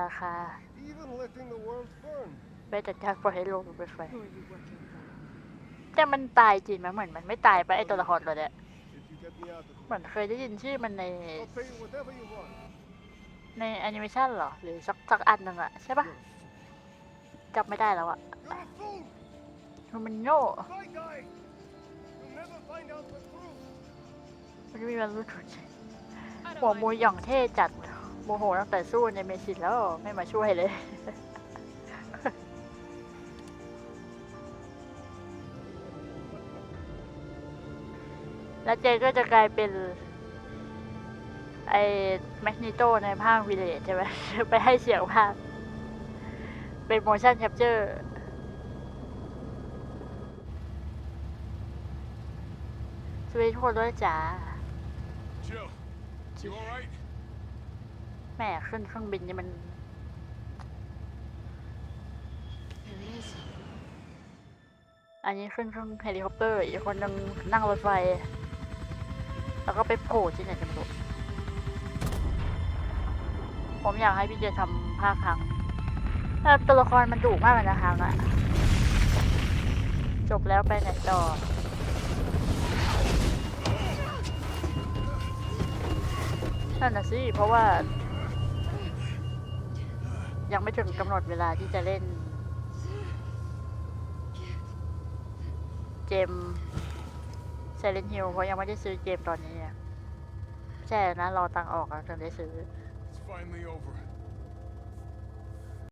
ราคา Even letting the world burn. ไปแต่จากปล่อยให้โลกมันไปไฟแต่มันตายจริงไหมเหมือนมันไม่ตายไปะไอตัวละครตัวเนี้ย If you get me out of เหมือนเคยได้ยินชื่อมันใน here, I'll pay you whatever you want. ในแอนิเมชันเหรอ หรือสักสักอันหนึ่งอะใช่ปะจำไม่ได้แล้วอะ You're a fool! มันโง่ My guy! You'll never find out the truth! มันไม่มีวันรู้ถูกหัวมูหย่องเท่จัด โมโหตั้งแต่สู้ในเมชินแล้วไม่มาช่วยเลย แล้วเจก็จะกลายเป็น ไอ้แมกนิโตในภาควิเลจใช่ไหมไปให้เสียงภาคเป็น motion capture สวัสดีทุกคนด้วยจ้า Jill, you all right? แม่ขึ้นเครื่องบินนี่มัน อันนี้ขึ้นเครื่องเฮลิคอปเตอร์ อีกคนนึงนั่งรถไฟ แล้วก็ไปโผล่ที่ไหนกันไม่รู้ผมอยากให้พี่เจทำภาคครั้งแต่ตัวละครมันดุมากเลยนะครั้งอะจบแล้วไปไหนต่อนั่นนะสิเพราะว่า ยังไม่ถึงกำหนดเวลาที่จะเล่น เกมเซเลนฮิลเพราะยังไม่ได้ซื้อเกมตอนนี้ใช่นะรอตังออกอะถึงได้ซื้อ